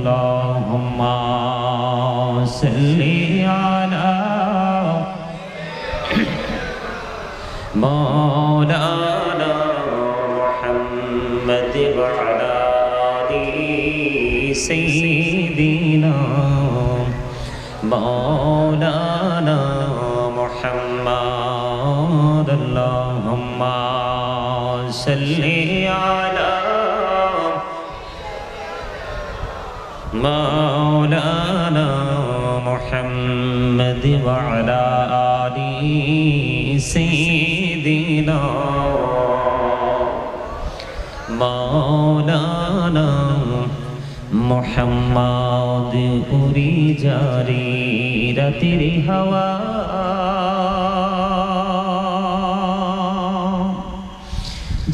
اللهم صل على مولانا محمد وعلى سيدنا مولانا محمد. اللهم صل على محمد وعلى آل سيدنا مولانا محمد উড়ি জারি রাতের হাওয়া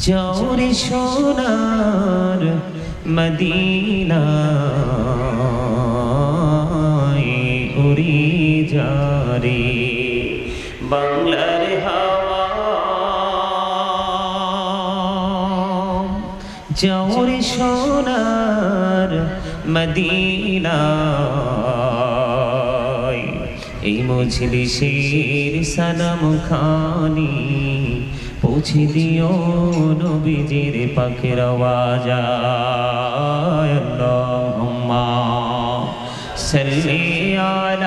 জৌরি সোনার মদিনা জারি বাংলার হাওয়া। জৌরি সোনার মদিনা এই মজলিসের সালাম খানি পৌঁছে দিও নবীজির পাখির আওয়াজ। সাল্লি আলা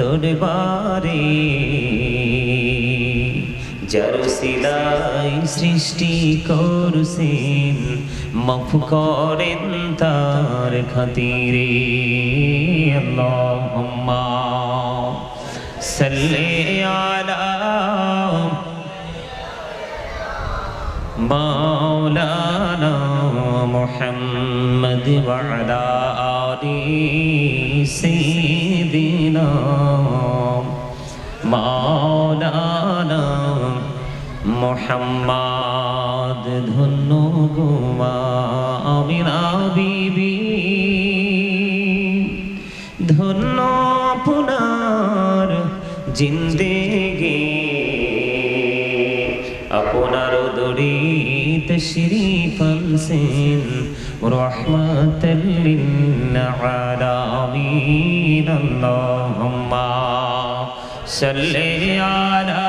দরবারে। যার সিলাই সৃষ্টি করছেন, মাফ করেন তার খাতিরে। আল্লাহুম্মা সাল্লি আলা মাওলানা মুহাম্মদ ওয়া আলা মোহাম্মদ, ধন্য গোমা আমিনা বিবি ধন্য আপনার জিন্দেগি। আপনার দরিত শরীফ আনসেন রহমাতাল আলামিন, আল্লাহুম্মা আলা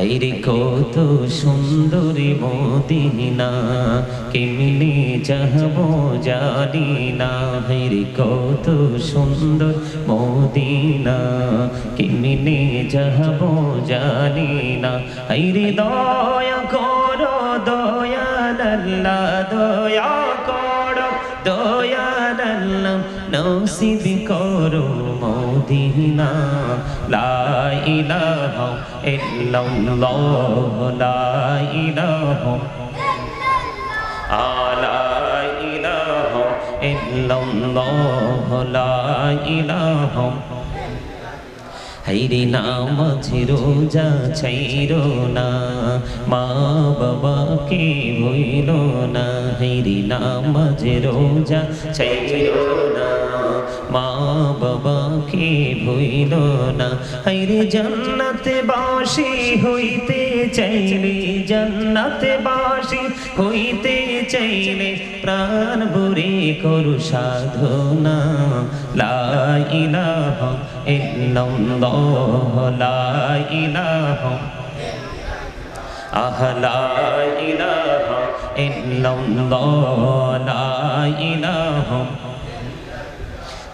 হাইরে কত সুন্দরী মদিনা, কেমনে যাহব জানি না। হাইরে কত সুন্দর মদিনা, কেমনে যাহব জানি না। হাইরে দয়া করো দয়াল্লা দয়া করো দয়াল্লা নসিব করো মদিনা। লা ইলাহা ইল্লাল্লাহ, লা ইলাহা আলা ইলাহা ইল্লাল্লাহ, লা ইলাহা হাইরে নামাঝে রোজা ছাইর না, মা বাবাকে ভইল না, হাইরে নামাঝে রোজা ছাইর না। মা বাবাকে ভইল না? হাইরে জান্নাতে বাসি হইতে চাইলে, জান্নাতে বাসি হইতে চাইলে প্রাণ ভরে করু সাধনা। লা ইলাহা ইল্লাল্লাহ, লা ইলাহা আহ, লা ইলাহা ইল্লাল্লাহ, লা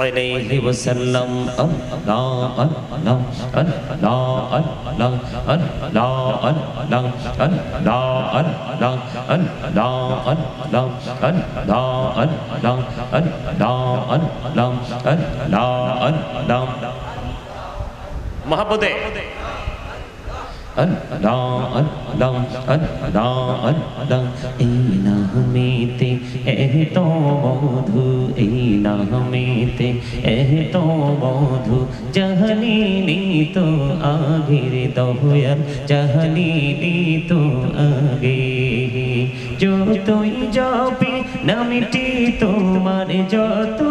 عليه وسلم الله الله الله الله الله الله الله الله الله الله الله الله الله الله الله الله محبته الله الله الله الله নামেতে, এহ তো মধু এই নামেতে, এহ তো মধু জহনীনি তো আগের দহয়াল জহনীনি তো আগে। যতই যাবি নামটি তোমার যত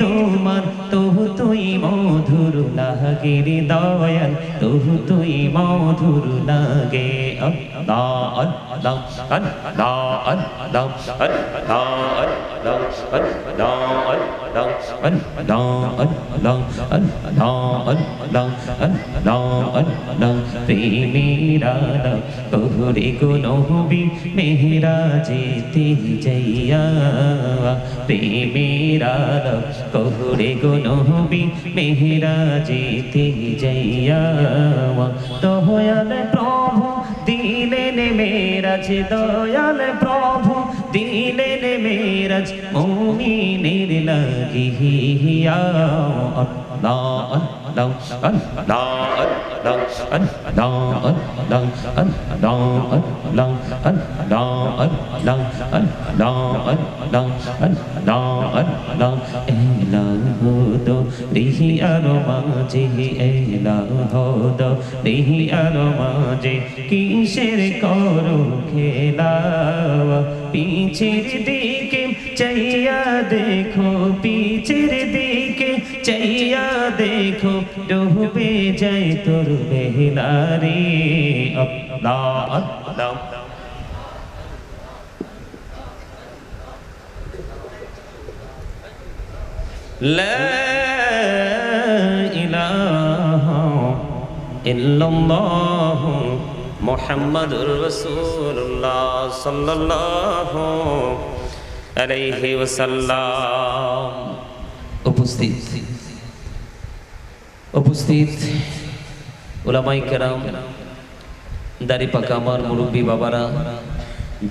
তোমার তহু তুই মধুর লাগে রে দয়াল তহু তুই মধুর লাগে আল্লাহ আল্লাহ আল্লাহ আল্লাহ আল্লাহ আল্লাহ আল্লাহ তোহরে কোনো হবি মেহরা যেতে যাইয়া প্রেমেরা তোহরে কোনো হবি মেহরা যেতে যাইয়া দয়াল প্রভু, দিলেন মেরাজ, দয়াল প্রভু দিলেন মেরাজ মুমিনের লাগিয়া আল্লাহ আল্লাহ আল্লাহ আল্লাহ রিহি আরও মাঝে এলা হদ রিহি আরও মাঝে কিসের করো খেলা পিছের দিকে চাইয়া দেখো পিছের দিকে চাইয়া দেখো ডুবে যায় তোর বেহলারে আল্লাহ আল্লাহ لا إله إلا الله محمد رسول الله صلى الله عليه وسلم উপস্থিত উপস্থিত ওলামাই কেরাম, দাড়ি পাকা আমার মুরব্বী বাবারা,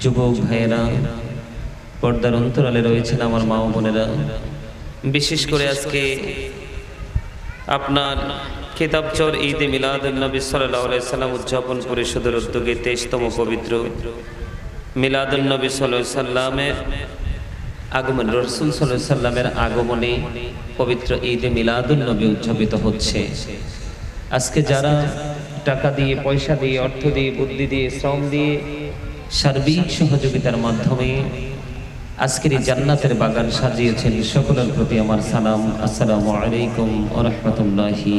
যুবক ভাইয়েরা, পর্দার অন্তরালে রয়েছেন আমার মা বোনেরা। বিশেষ করে আজকে আপনার খেতাবচর ঈদে মিলাদ নবী সাল্লাহ সাল্লাম উদযাপন পরিষদের উদ্যোগে তেইশতম পবিত্র মিলাদুলনবী সাল্লাহ সাল্লামের আগমন রসুল সাল্লামের আগমনে পবিত্র ঈদে মিলাদুলনবী উদযাপিত হচ্ছে। আজকে যারা টাকা দিয়ে, পয়সা দিয়ে, অর্থ দিয়ে, বুদ্ধি দিয়ে, শ্রম দিয়ে সার্বিক সহযোগিতার মাধ্যমে আজকের এই জান্নাতের বাগান সাজিয়েছেন, সকলের প্রতি আমার সালাম। আসসালামু আলাইকুম রাহমাতুল্লাহি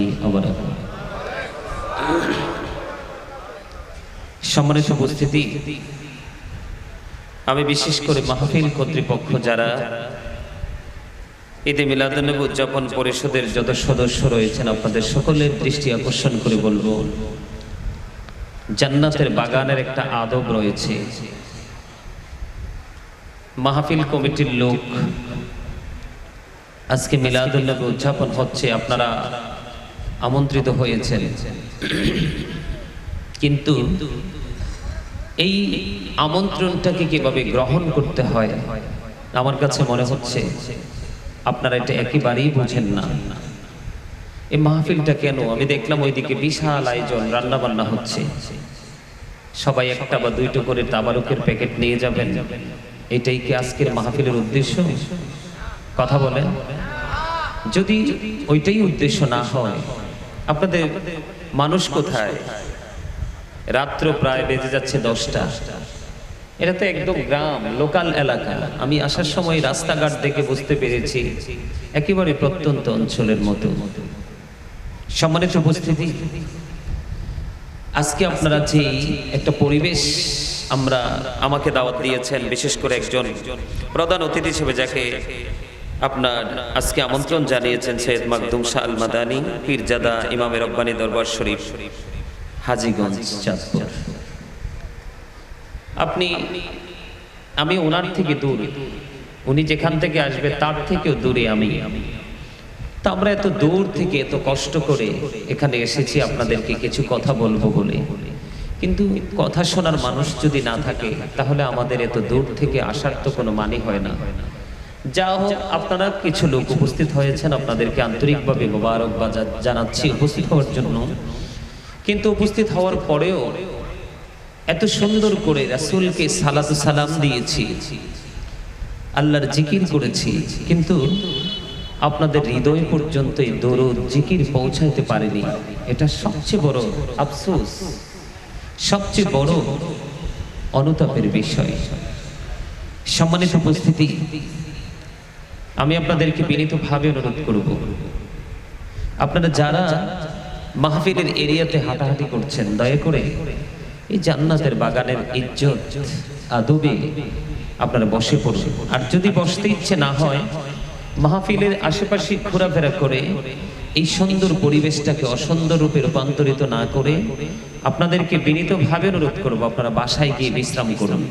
সম্মানিত উপস্থিতি আমি বিশেষ করে মাহফিল কর্তৃপক্ষ যারা ঈদে মিলাদুন্নবী উদযাপন পরিষদের যত সদস্য রয়েছেন, আপনাদের সকলের দৃষ্টি আকর্ষণ করে বলব, জান্নাতের বাগানের একটা আদব রয়েছে। মাহফিল কমিটির লোক, আজকে মিলাদুল্নবী উদযাপন হচ্ছে, আপনারা আমন্ত্রিত হয়েছেন। কিন্তু এই আমন্ত্রণটাকে কীভাবে গ্রহণ করতে হয়? আমার কাছে মনে হচ্ছে আপনারা এটা একেবারেই বোঝেন না। এই মাহফিলটা কেন? আমি দেখলাম ওইদিকে বিশাল আয়োজন রান্না বান্না হচ্ছে। সবাই একটা বা দুইটা করে তাবারুকের প্যাকেট নিয়ে যাবেন। এটাই কি আজকের মাহফিলের উদ্দেশ্য? কথা বলেন। যদি ওইটাই উদ্দেশ্য না হয়, আপনাদের মানুষ কোথায়? রাত্র প্রায় বেজে যাচ্ছে দশটা। এটা তো একদম গ্রাম, লোকাল এলাকা। আমি আসার সময় রাস্তাঘাট দেখে বুঝতে পেরেছি, একেবারে প্রত্যন্ত অঞ্চলের মতো। সম্মানিত উপস্থিতি, আজকে আপনারা যে একটা পরিবেশ আমরা আমাকে দাওয়াত দিয়েছেন, বিশেষ করে একজন প্রধান অতিথি হিসেবে যাকে আপনার আজকে আমন্ত্রণ জানিয়েছেন সৈয়দ মাকদুম শাহ আল মাদানী পীরজাদা ইমামের রব্বানী দরবার শরীফ। হাজীগঞ্জ চাঁদপুর। আপনি, আমি ওনার থেকে দূর। উনি যেখান থেকে আসবে, তার থেকেও দূরে আমি। তা আমরা এত দূর থেকে এত কষ্ট করে এখানে এসেছি, আপনাদেরকে কিছু কথা বলব বলে। কিন্তু কথা শোনার মানুষ যদি না থাকে, তাহলে আমাদের এত দূর থেকে আসার তো কোনো মানে হয় না। যা হোক, আপনারা কিছু লোক উপস্থিত হয়েছেন, আপনাদেরকে আন্তরিকভাবে মোবারকবাদ জানাচ্ছি, উপস্থিত হওয়ার জন্য। কিন্তু উপস্থিত হওয়ার পরেও এত সুন্দর করে রাসূলকে সালাতু সালাম দিয়েছি। আল্লাহর জিকির করেছি, কিন্তু আপনাদের হৃদয় পর্যন্ত এই দরুদ, জিকির পৌঁছাইতে পারেনি। এটা সবচেয়ে বড় আফসোস, সবচেয়ে বড় অনুতাপের বিষয়। সম্মানিত উপস্থিতি, আমি আপনাদেরকে বিনীতভাবে অনুরোধ করব। আপনারা যারা মাহফিলের এরিয়াতে হাঁটাহাঁটি করছেন, দয়া করে এই জান্নাতের বাগানের ইজ্জত, আদবে আপনারা বসে পড়ুন। আর যদি বসতে ইচ্ছে না হয়, মাহফিলের আশেপাশে ঘোরাফেরা করে এই সুন্দর পরিবেশটাকে অসুন্দর রূপে রূপান্তরিত না করে আপনাদেরকে বিনীতভাবে অনুরোধ করব, আপনারা বাসায় গিয়ে বিশ্রাম করুন।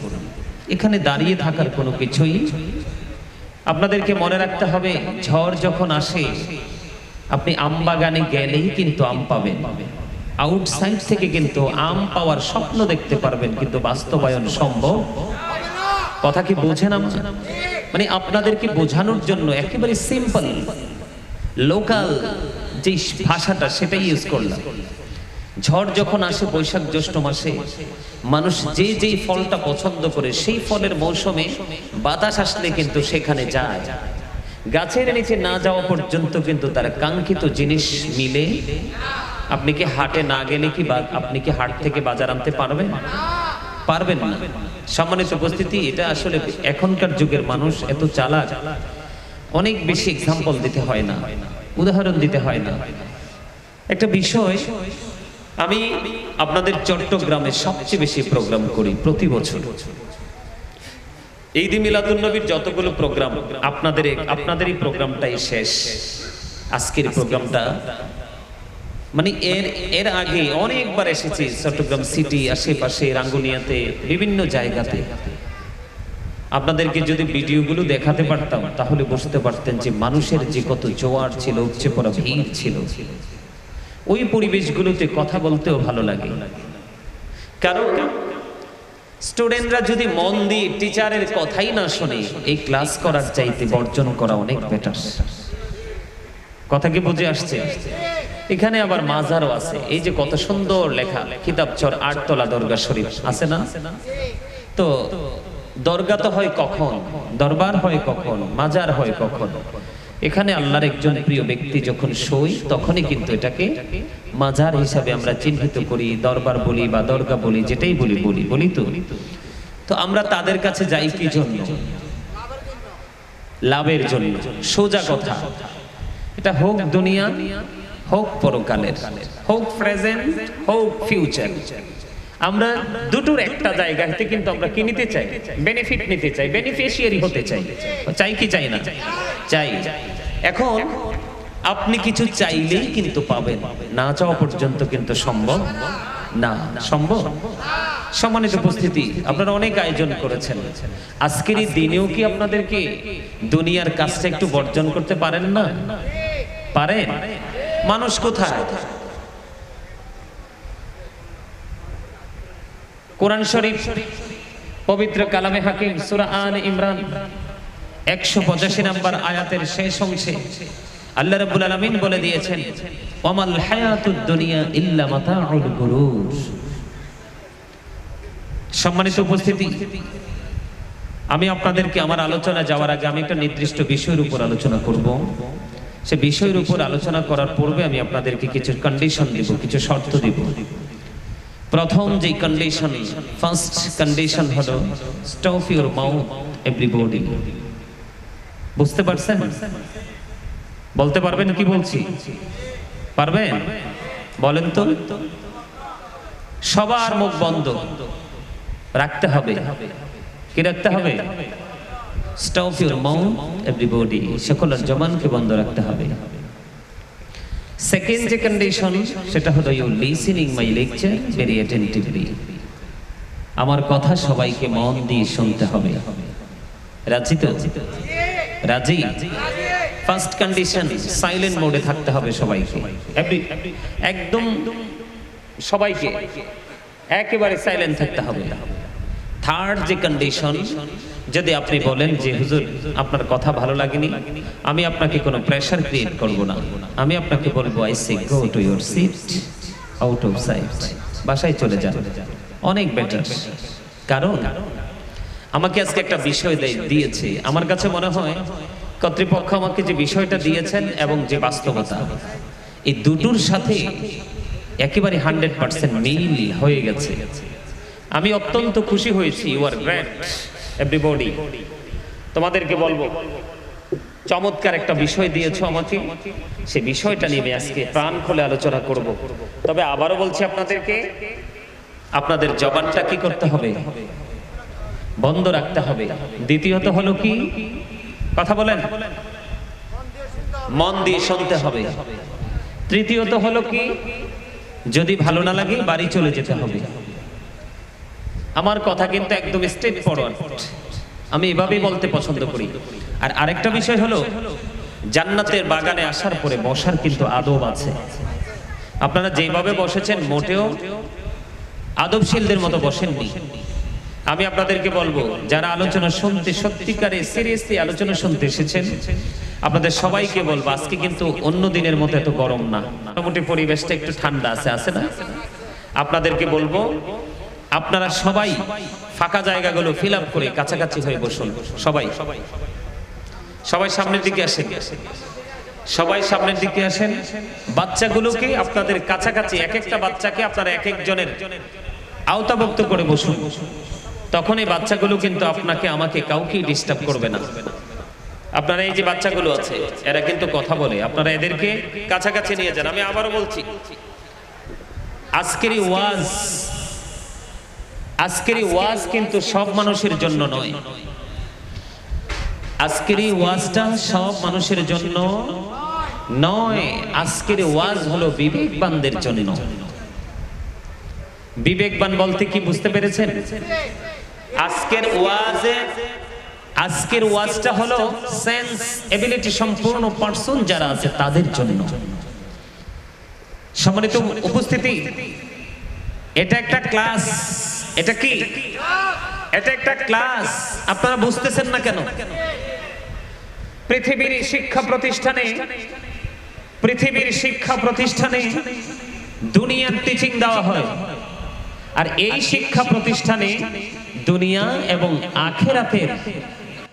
এখানে দাঁড়িয়ে থাকার কোনো কিছুই আপনাদেরকে মনে রাখতে হবে, ঝড় যখন আসে আপনি আম বাগানে গেলেই কিন্তু আম পাবেন। আউটসাইড থেকে কিন্তু আম পাওয়ার স্বপ্ন দেখতে পারবেন, কিন্তু বাস্তবায়ন সম্ভব। কথা কি বোঝেন আমার? মানে আপনাদেরকে বোঝানোর জন্য একেবারে সিম্পল লোকাল যে ভাষাটা সেটাই ইউজ করলাম। ঝড় যখন আসে বৈশাখ জ্যৈষ্ঠ মাসে, মানুষ যে যেই ফলটা পছন্দ করে সেই ফলের মৌসুমে বাতাস আসলে কিন্তু সেখানে যায়। গাছের নিচে না যাওয়া পর্যন্ত কিন্তু তার কাঙ্ক্ষিত জিনিস মিলে। আপনি কি হাটে না গেলে কি আপনি কি হাট থেকে বাজার আনতে পারবেন? পারবেন না। সম্মানিত উপস্থিতি, এটা আসলে এখনকার যুগের মানুষ এত চালাক। অনেক বেশি এক্সাম্পল দিতে হয় না, উদাহরণ দিতে হয় না। একটা বিষয়, আমি আপনাদের চট্টগ্রামে সবচেয়ে বেশি প্রোগ্রাম করি প্রতি বছর। ঈদ মিলাদুল নবীর যতগুলো প্রোগ্রাম আপনাদের আপনাদের এই প্রোগ্রামটাই শেষ। আজকের প্রোগ্রামটা মানে এর এর আগে অনেকবার এসেছি চট্টগ্রাম সিটি আশেপাশে রাঙ্গুনিয়াতে বিভিন্ন জায়গাতে। আপনাদেরকে যদি ভিডিওগুলো দেখাতে পারতাম তাহলে বুঝতে পারতেন যে মানুষের যে কত জোয়ার ছিল উপচে পড়া ভিড় ছিল। ওই পরিবেশগুলোতে কথা বলতেও ভালো লাগে। কারণ স্টুডেন্টরা যদি মন দিয়ে টিচারের কথাই না শোনে, এই ক্লাস করার চাইতে বর্জন করা অনেক বেটার কথা কি বুঝে আসছে? এখানে আবার মাজারও আছে। এই যে কত সুন্দর লেখা কিতাবচর আটতলা দরগা শরীফ। আছে না? তো দরগা তো হয় কখন? দরবার হয় কখন? মাজার হয় কখন? এখানে আল্লাহর একজন প্রিয় ব্যক্তি যখন সই, তখনই কিন্তু এটাকে মাজার হিসাবে আমরা চিহ্নিত করি, দরবার বলি বা দরগা বলি, যেটাই বলি বলি বলি তো। তো আমরা তাদের কাছে যাই কি জন্য? লাভের জন্য, সোজা কথা। এটা হোক দুনিয়া, হোক পরকালের, হোক প্রেজেন্ট হোক ফিউচার আমরা দুটোর একটা জায়গাতে কিন্তু আমরা কি নিতে চাই? বেনিফিট নিতে চাই বেনিফিশিয়ারি হতে চাই। চাই কি চাই না? চাই। এখন আপনি কিছু চাইলেই কিন্তু পাবেন। না চাওয়া পর্যন্ত কিন্তু সম্ভব না। সম্ভব? সম্মানিত উপস্থিতি, আপনারা অনেক আয়োজন করেছেন। আজকের এই দিনেও কি আপনাদেরকে দুনিয়ার কাজটা একটু বর্জন করতে পারেন না? পারেন? মানুষ কোথায়? কোরআন শরীফ, পবিত্র কালামে হাকিম, সূরা আল ইমরান, একশো পঁচাশি নম্বর আয়াতের শেষ অংশে আল্লাহ রাব্বুল আলামিন বলে দিয়েছেন, ওয়ামাল হায়াতুদ দুনিয়া ইল্লা গুরুর সম্মানিত উপস্থিতি, আমি আপনাদেরকে আমার আলোচনা যাওয়ার আগে আমি একটা নির্দিষ্ট বিষয়ের উপর আলোচনা করব। সে বিষয়ের উপর আলোচনা করার পূর্বে আমি আপনাদেরকে কিছু কন্ডিশন দিব, কিছু শর্ত দিব। প্রথম যে কন্ডিশন ফার্স্ট কন্ডিশন হলো স্টপ ইউর মাউথ এভরিবডি বুঝতে পারছেন? বলতে পারবেন কি বলছি? পারবেন? বলেন তো। সবার মুখ বন্ধ। রাখতে হবে। কি রাখতে হবে? স্টপ ইউর মাউথ এভরিবডি সকলের জবানকে বন্ধ রাখতে হবে। সেকেন্ড যে কন্ডিশন সেটা হলো you listening my lecture very attentively আমার কথা সবাইকে মন দিয়ে শুনতে হবে। রাজি তো? রাজি? ফার্স্ট কন্ডিশন সাইলেন্ট মোডে থাকতে হবে সবাইকে। একদম সবাইকে। একেবারে সাইলেন্ট থাকতে হবে। থার্ড যে কন্ডিশন যদি আপনি বলেন যে, হুজুর, আপনার কথা ভালো লাগেনি, আমি আপনাকে কোনো প্রেশার ক্রিয়েট করব না। আমি আপনাকে বলব I say go to your seat out of sight বাসায় চলে যান। অনেক বেটার কারণ, আমাকে আজকে একটা বিষয় দিয়েছে। আমার কাছে মনে হয়, কর্তৃপক্ষ আমাকে যে বিষয়টা দিয়েছেন এবং যে বাস্তবতা, এই দুটোর সাথে একেবারে হান্ড্রেড পার্সেন্ট মিল হয়ে গেছে। আমি অত্যন্ত খুশি হয়েছি ইউ আর গ্রেট এভরিবডি তোমাদেরকে বলব, চমৎকার একটা বিষয় দিয়েছ আমাকে, সে বিষয়টা নিয়ে আজকে প্রাণ খুলে আলোচনা করব। তবে আবারও বলছি আপনাদেরকে, আপনাদের জবানটা কি করতে হবে? বন্ধ রাখতে হবে। দ্বিতীয়ত হলো কি? কথা বলেন। মন দিয়ে শুনতে হবে। তৃতীয়ত হলো কি? যদি ভালো না লাগে, বাড়ি চলে যেতে হবে। আমার কথা কিন্তু একদম স্ট্রেট ফরওয়ার্ড আমি এভাবেই বলতে পছন্দ করি। আর আরেকটা বিষয় হলো, জান্নাতের বাগানে আসার পরে বসার কিন্তু আদব আছে। আপনারা যেভাবে বসেছেন, মোটেও আদবশীলদের মতো বসেননি। আমি আপনাদেরকে বলব, যারা আলোচনা শুনতে, সত্যিকারে সিরিয়াসলি আলোচনা শুনতে এসেছেন, আপনাদের সবাইকে বলব, আজকে কিন্তু অন্য দিনের মতো এত গরম না। মোটামুটি পরিবেশটা একটু ঠান্ডা আছে আছে না? আপনাদেরকে বলব আপনারা সবাই ফাঁকা জায়গাগুলো ফিল আপ করে কাছাকাছি হয়ে বসুন। সবাই। সবাই সামনের দিকে আসেন। সবাই সামনের দিকে আসেন। বাচ্চাগুলোকে আপনাদের কাছাকাছি এক একটা বাচ্চাকে আপনারা এক একজনের আওতাভুক্ত করে বসুন। তখন এই বাচ্চাগুলো কিন্তু আপনাকে, আমাকে কাউকেই ডিস্টার্ব করবে না। আপনারা এই যে বাচ্চাগুলো আছে, এরা কিন্তু কথা বলে। আপনারা এদেরকে কাছাকাছি নিয়ে যান। আমি আবারও বলছি, আজকের ওয়াজ আজকের ওয়াজ কিন্তু সব মানুষের জন্য নয়। আজকের এই ওয়াজটা সব মানুষের জন্য নয়। আজকের ওয়াজ হলো বিবেকবানদের জন্য। বিবেকবান বলতে কি বুঝতে পেরেছেন? আজকের ওয়াজে আজকের ওয়াজটা হলো সেন্স এবিলিটি সম্পূর্ণ পার্সন যারা আছে তাদের জন্য। সম্মানিত উপস্থিতি এটা একটা ক্লাস। এটা কি? এটা একটা ক্লাস। আপনারা বুঝতেছেন না কেন? পৃথিবীর শিক্ষা প্রতিষ্ঠানে, পৃথিবীর শিক্ষা প্রতিষ্ঠানে দুনিয়ার টিচিং দেওয়া হয়। আর এই শিক্ষা প্রতিষ্ঠানে দুনিয়া এবং আখেরাতের